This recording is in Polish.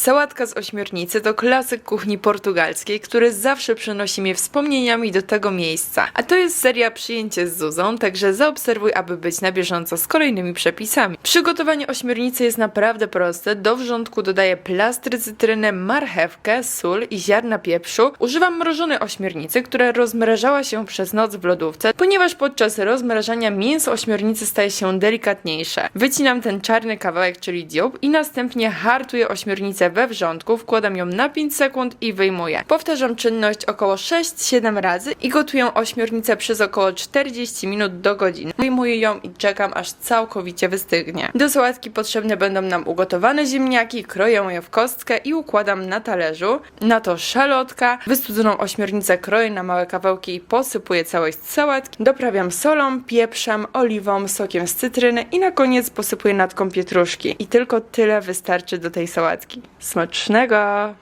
Sałatka z ośmiornicy to klasyk kuchni portugalskiej, który zawsze przynosi mnie wspomnieniami do tego miejsca. A to jest seria Przyjęcie z Zuzą, także zaobserwuj, aby być na bieżąco z kolejnymi przepisami. Przygotowanie ośmiornicy jest naprawdę proste. Do wrzątku dodaję plastry cytryny, marchewkę, sól i ziarna pieprzu. Używam mrożonej ośmiornicy, która rozmrażała się przez noc w lodówce, ponieważ podczas rozmrażania mięso ośmiornicy staje się delikatniejsze. Wycinam ten czarny kawałek, czyli dziób i następnie hartuję ośmiornicę we wrzątku, wkładam ją na 5 sekund i wyjmuję. Powtarzam czynność około 6-7 razy i gotuję ośmiornicę przez około 40 minut do godziny. Wyjmuję ją i czekam aż całkowicie wystygnie. Do sałatki potrzebne będą nam ugotowane ziemniaki, kroję je w kostkę i układam na talerzu. Na to szalotka, wystudzoną ośmiornicę kroję na małe kawałki i posypuję całość sałatki. Doprawiam solą, pieprzem, oliwą, sokiem z cytryny i na koniec posypuję natką pietruszki. I tylko tyle wystarczy do tej sałatki. Smacznego!